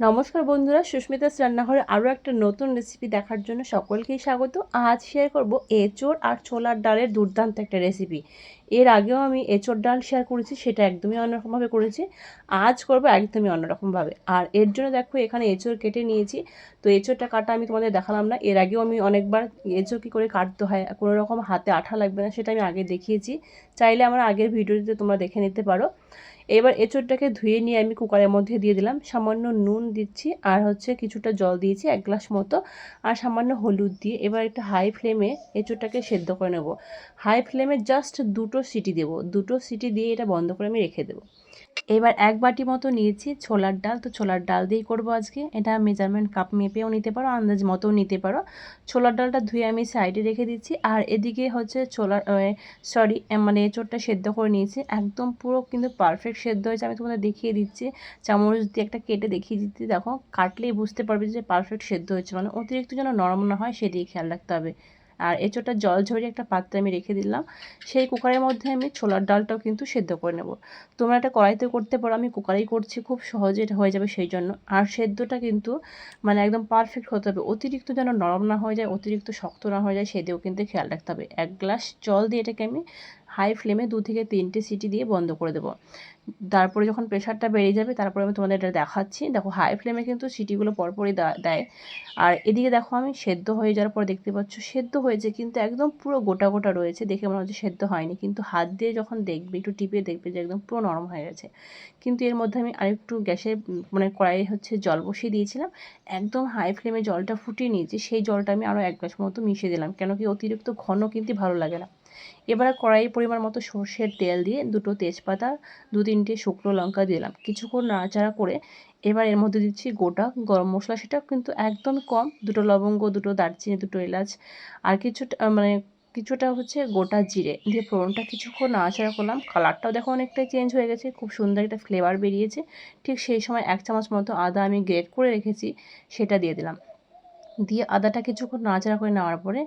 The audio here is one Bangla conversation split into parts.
নমস্কার বন্ধুরা, সুস্মিতাস রান্নাঘরে আরও একটা নতুন রেসিপি দেখার জন্য সকলকেই স্বাগত। আজ শেয়ার করব এঁচোড় আর ছোলার ডালের দুর্দান্ত একটা রেসিপি এর আগেও আমি এঁচোড় ডাল শেয়ার করেছি, সেটা একদমই অন্যরকমভাবে করেছি। আজ করব একদমই অন্যরকমভাবে। আর এর জন্য দেখো, এখানে এঁচোড় কেটে নিয়েছি। তো এঁচোড়টা কাটা আমি তোমাদের দেখালাম না। এর আগেও আমি অনেকবার এঁচোড় কী করে কাটতে হয়, কোনো রকম হাতে আঠা লাগবে না, সেটা আমি আগে দেখিয়েছি। চাইলে আমার আগের ভিডিওটিতে তোমরা দেখে নিতে পারো। এবার এঁচোড়টাকে ধুয়ে নিয়ে আমি কুকারের মধ্যে দিয়ে দিলাম। সামান্য নুন দিচ্ছি আর হচ্ছে কিছুটা জল দিয়েছি, এক গ্লাস মতো। আর সামান্য হলুদ দিয়ে এবার একটা হাই ফ্লেমে এঁচোড়টাকে সেদ্ধ করে নেব। হাই ফ্লেমে জাস্ট দুটো সিটি দেব। দুটো সিটি দিয়ে এটা বন্ধ করে আমি রেখে দেবো। এবার এক বাটি মতো নিয়েছি ছোলার ডাল। তো ছোলার ডাল দিয়েই করব আজকে। এটা মেজারমেন্ট কাপ মেপেও নিতে পারো, আন্দাজ মতোও নিতে পারো। ছোলার ডালটা ধুয়ে আমি সাইডে রেখে দিচ্ছি। আর এদিকে হচ্ছে ছোলার সরি মানে এঁচোড়টা সেদ্ধ করে নিয়েছি। একদম পুরো কিন্তু পারফেক্ট সেদ্ধ হয়েছে। আমি তোমাদের দেখিয়ে দিচ্ছি। চামচ দিয়ে একটা কেটে দেখিয়ে দিচ্ছি। দেখো, কাটলেই বুঝতে পারবে যে পারফেক্ট সেদ্ধ হয়েছে। মানে অতিরিক্ত যেন নরম না হয় সেদিকে খেয়াল রাখতে হবে। আর এঁচোটা জল ঝরিয়ে একটা পাত্রে আমি রেখে দিলাম। সেই কুকারের মধ্যে আমি ছোলার ডালটাও কিন্তু সেদ্ধ করে নেব। তোমরা একটা কড়াইতে করতে পারো, আমি কুকারেই করছি, খুব সহজে এটা হয়ে যাবে সেই জন্য। আর সেদ্ধটা কিন্তু মানে একদম পারফেক্ট হতে হবে। অতিরিক্ত যেন নরম না হয়ে যায়, অতিরিক্ত শক্ত না হয়ে যায়, সেদিকেও কিন্তু খেয়াল রাখতে হবে। এক গ্লাস জল দিয়ে এটাকে আমি হাই ফ্লেমে দু থেকে তিনটে সিটি দিয়ে বন্ধ করে দেবো। তারপরে যখন প্রেশারটা বেড়ে যাবে, তারপরে আমি তোমাদের এটা দেখাচ্ছি। দেখো হাই ফ্লেমে কিন্তু সিটিগুলো পরপরই দেয়। আর এদিকে দেখো, আমি সেদ্ধ হয়ে যাওয়ার পর দেখতে পাচ্ছ, সেদ্ধ হয়েছে কিন্তু একদম পুরো গোটা গোটা রয়েছে, দেখে মনে হচ্ছে সেদ্ধ হয়নি। কিন্তু হাত দিয়ে যখন দেখবে, একটু টিপে দেখবে যে একদম পুরো নরম হয়ে গেছে। কিন্তু এর মধ্যে আমি আরেকটু গ্যাসে মানে কড়াই হচ্ছে জল বসিয়ে দিয়েছিলাম। একদম হাই ফ্লেমে জলটা ফুটিয়ে নিয়েছি, সেই জলটা আমি আরও এক গ্লাস মতো মিশিয়ে দিলাম। কেন কি অতিরিক্ত ঘন কিন্তু ভালো লাগে না। এবার কড়াই পরিমাণ মতো সর্ষের তেল দিয়ে দুটো তেজপাতা, দু তিনটে শুকনো লঙ্কা দিলাম। কিছুক্ষণ নাড়াচাড়া করে এবার এর মধ্যে দিচ্ছি গোটা গরম মশলা। সেটা কিন্তু একদম কম, দুটো লবঙ্গ, দুটো দারচিনি, দুটো এলাচ আর কিছুটা মানে কিছুটা হচ্ছে গোটা জিরে দিয়ে ফোড়নটা কিছুক্ষণ নাড়াচাড়া করলাম। কালারটাও দেখো অনেকটাই চেঞ্জ হয়ে গেছে, খুব সুন্দর একটা ফ্লেভার বেরিয়েছে। ঠিক সেই সময় এক চামচ মতো আদা আমি গ্রেট করে রেখেছি, সেটা দিয়ে দিলাম। দিয়ে আদাটা কিছুক্ষণ নাড়াচাড়া করে নেওয়ার পরে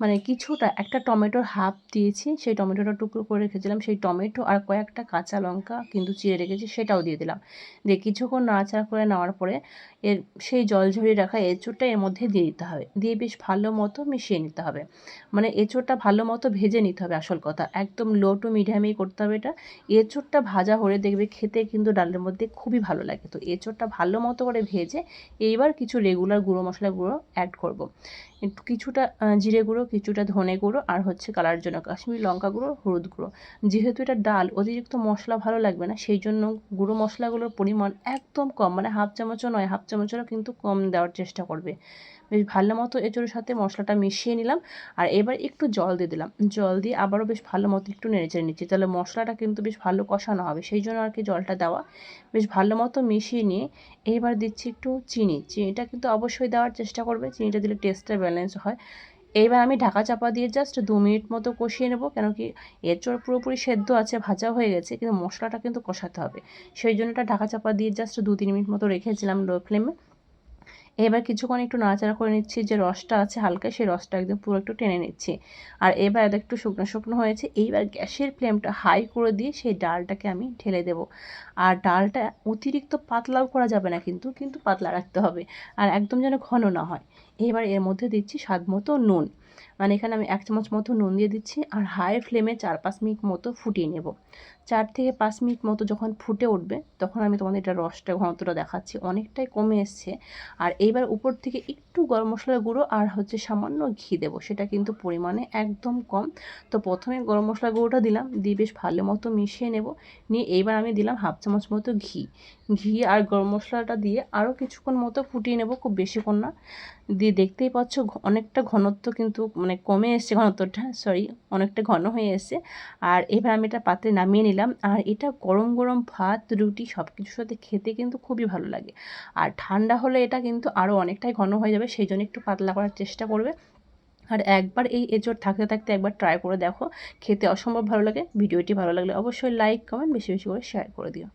মানে কিছুটা একটা টমেটোর হাফ দিয়েছি, সেই টমেটোটা টুকরো করে রেখেছিলাম, সেই টমেটো আর কয়েকটা কাঁচা লঙ্কা কিন্তু চিড়ে রেখেছি, সেটাও দিয়ে দিলাম। দিয়ে কিছুক্ষণ নাড়াচাড়া করে নেওয়ার পরে এর সেই জল ঝরিয়ে রাখা এঁচোড়টা এর মধ্যে দিয়ে দিতে হবে। দিয়ে বেশ ভালো মতো মিশিয়ে নিতে হবে। মানে এঁচোড়টা ভালো মতো ভেজে নিতে হবে, আসল কথা। একদম লো টু মিডিয়ামেই করতে হবে এটা। এঁচোড়টা ভাজা হলে দেখবে খেতে কিন্তু ডালের মধ্যে খুবই ভালো লাগে। তো এঁচোড়টা ভালো মতো করে ভেজে এইবার কিছু রেগুলার গুঁড়ো মশলা গুঁড়ো অ্যাড করব। একটু কিছুটা জিরে গুঁড়ো, কিছুটা ধনে গুঁড়ো, আর হচ্ছে কালার জন্য কাশ্মীরি লঙ্কা গুঁড়ো, হলুদ গুঁড়ো যেহেতু এটা ডাল, অতিরিক্ত মশলা ভালো লাগবে না, সেই জন্য গুঁড়ো মশলাগুলোর পরিমাণ একদম কম মানে হাফ চামচও নয়, হাফ চামচেরও কিন্তু কম দেওয়ার চেষ্টা করবে বেশ ভালো মতো এঁচোড়ের সাথে মশলাটা মিশিয়ে নিলাম আর এবার একটু জল দিয়ে দিলাম। জল দিয়ে আবারও বেশ ভালো মতো একটু নেড়েচেড়ে নিচ্ছি। তাহলে মশলাটা কিন্তু বেশ ভালো কষানো হবে, সেই জন্য আর কি জলটা দেওয়া। বেশ ভালো মতো মিশিয়ে নিয়ে এবার দিচ্ছি একটু চিনি। চিনিটা কিন্তু অবশ্যই দেওয়ার চেষ্টা করবে, চিনিটা দিলে টেস্টটা ব্যালেন্স হয়। এইবার আমি ঢাকা চাপা দিয়ে জাস্ট দু মিনিট মতো কষিয়ে নেব, কেন কি এঁচড় পুরোপুরি সেদ্ধ আছে ভাজা হয়ে গেছে, কিন্তু মশলাটা কিন্তু কষাতে হবে। সেই জন্য এটা ঢাকা চাপা দিয়ে জাস্ট দু তিন মিনিট মতো রেখেছিলাম লো ফ্লেমে এবার কিছুক্ষণ একটু নাড়াচাড়া করে নিচ্ছি, যে রসটা আছে হালকা, সেই রসটা একদম পুরো একটু টেনে নিচ্ছি। আর এবার একটু শুকনো শুকনো হয়েছে, এইবার গ্যাসের ফ্লেমটা হাই করে দিয়ে সেই ডালটাকে আমি ঢেলে দেব। আর ডালটা অতিরিক্ত পাতলাও করা যাবে না কিন্তু কিন্তু পাতলা রাখতে হবে। আর একদম যেন ঘন না হয়। এবার এর মধ্যে দিচ্ছি স্বাদ মতো নুন। মানে এখানে আমি এক চামচ মতো নুন দিয়ে দিচ্ছি আর হাই ফ্লেমে চার পাঁচ মিনিট মতো ফুটিয়ে নেব। চার থেকে পাঁচ মিনিট মতো যখন ফুটে উঠবে, তখন আমি তোমাদের এটা রসটা, ঘনত্বটা দেখাচ্ছি। অনেকটাই কমে এসছে। আর এইবার উপর থেকে একটু গরম মশলার গুঁড়ো আর হচ্ছে সামান্য ঘি দেবো। সেটা কিন্তু পরিমাণে একদম কম। তো প্রথমে গরম মশলার গুঁড়োটা দিলাম, দিয়ে বেশ ভালো মতো মিশিয়ে নেব। নিয়ে এইবার আমি দিলাম হাফ চামচ মতো ঘি। ঘি আর গরম মশলাটা দিয়ে আরও কিছুক্ষণ মতো ফুটিয়ে নেব, খুব বেশিক্ষণ না। দিয়ে দেখতেই পাচ্ছ অনেকটা ঘনত্ব কিন্তু মানে কমে এসছে ঘনত্বটা সরি অনেকটা ঘন হয়ে এসছে। আর এবার আমি এটা পাত্রে নামিয়ে নিলাম। আর এটা গরম গরম ভাত, রুটি সব কিছুর সাথে খেতে কিন্তু খুবই ভালো লাগে। আর ঠান্ডা হলে এটা কিন্তু আরও অনেকটাই ঘন হয়ে যাবে, সেই জন্য একটু পাতলা করার চেষ্টা করবে। আর একবার এই এজোর থাকতে থাকতে একবার ট্রাই করে দেখো, খেতে অসম্ভব ভালো লাগে, ভিডিওটি ভালো লাগলে অবশ্যই লাইক কমেন্ট বেশি বেশি করে শেয়ার করে দিও।